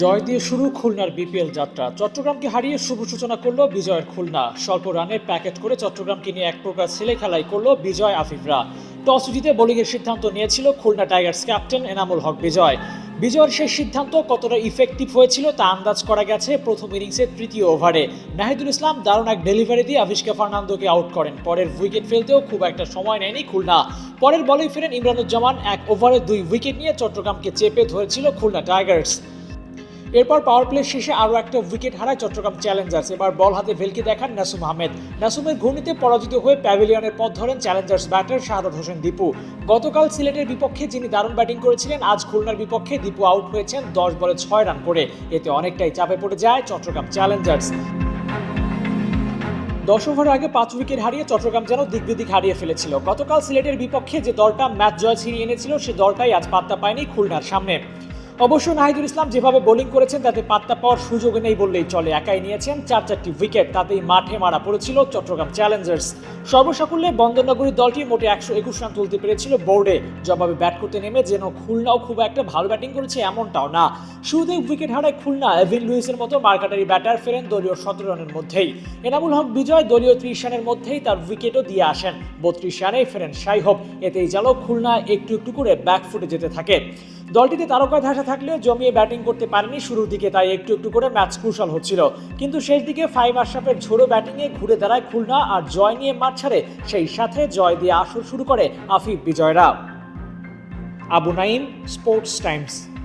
জয় দিয়ে শুরু খুলনার বিপিএল যাত্রা। চট্টগ্রামকে হারিয়ে শুভ সূচনা করল বিজয়ের খুলনা। স্বল্প রানে প্যাকেট করে চট্টগ্রামকে নিয়ে এক প্রকার ছেলে খেলাই করল বিজয় আফিফরা। টস জিতে বোলিংয়ের সিদ্ধান্ত নিয়েছিল খুলনা টাইগার্স ক্যাপ্টেন এনামুল হক বিজয়। বিজয়ের সেই সিদ্ধান্ত কতটা ইফেক্টিভ হয়েছিল তা আন্দাজ করা গেছে প্রথম ইনিংসের তৃতীয় ওভারে। নাহিদুল ইসলাম দারুণ এক ডেলিভারি দিয়ে আভিষ্কা ফার্নান্দোকে আউট করেন। পরের উইকেট ফেলতেও খুব একটা সময় নেয়নি খুলনা। পরের বলেই ফেরেন ইমরানুজ্জামান। এক ওভারে দুই উইকেট নিয়ে চট্টগ্রামকে চেপে ধরেছিল খুলনা টাইগার্স। এরপর পাওয়ার প্লে শেষে আরও একটা উইকেট হারায় চট্টগ্রাম চ্যালেঞ্জার্স এবার বল হাতে ভেলকি দেখান নাসুম আহমেদ। নাসুমের ঘূর্ণিতে পরাজিত হয়ে প্যাভিলিয়নের পথ ধরেন চ্যালেঞ্জার্স ব্যাটার শাহাদাত হোসেন দীপু। গতকাল সিলেটের বিপক্ষে যিনি দারুণ ব্যাটিং করেছিলেন, আজ খুলনার বিপক্ষে দীপু আউট হয়েছেন দশ বলে ছয় রান করে। এতে অনেকটাই চাপে পড়ে যায় চট্টগ্রাম চ্যালেঞ্জার্স দশ ওভার আগে পাঁচ উইকেট হারিয়ে চট্টগ্রাম যেন দিগ্বিদিক হারিয়ে ফেলেছিল। গতকাল সিলেটের বিপক্ষে যে দলটা ম্যাচ জয় ছিনিয়ে এনেছিল, সে দলটাই আজ পাত্তা পায়নি খুলনার সামনে। অবশ্য নাহিদুল ইসলাম যেভাবে বোলিং করেছেন, তাতে পাত্তা পাওয়ার সুযোগ নেই বললেই চলে, একাই নিয়েছেন। চার চারটি উইকেট, তাতেই মাঠে মারা পড়েছিল চট্টগ্রাম চ্যালেঞ্জার্স। সর্বসাকুল্যে বন্দরনগরীর দলটি মোটে একশো একুশ রান তুলতে পেরেছিল বোর্ডে। জবাবে ব্যাট করতে নেমে যেন খুলনাও খুব একটা ভালো ব্যাটিং করেছে এমনটাও না। শুরুতেই উইকেট হারায় খুলনা এভিন লুইসের মতো মার্কাটারি ব্যাটার ফেরেন দলীয় সতেরো রানের মধ্যেই। এনামুল হক বিজয় দলীয় ত্রিশ রানের মধ্যেই তার উইকেটও দিয়ে আসেন। বত্রিশ রানেই ফেরেন সাই হোপ এতেই যেন খুলনা একটু একটু করে ব্যাকফুটে যেতে থাকে। দলটিতে তারকা ধাসা থাকলেও জমিয়ে ব্যাটিং করতে পারেনি শুরুর দিকে, তাই একটু একটু করে ম্যাচ কুশল হচ্ছিল। কিন্তু শেষ দিকে ফাইভ আশরাফের ঝোড়ো ব্যাটিংয়ে ঘুরে দাঁড়ায় খুলনা আর জয় নিয়ে মাঠ ছাড়ে, সেই সাথে জয় দিয়ে আসর শুরু করে Afif বিজয়রা। Abu Naim Sports Times.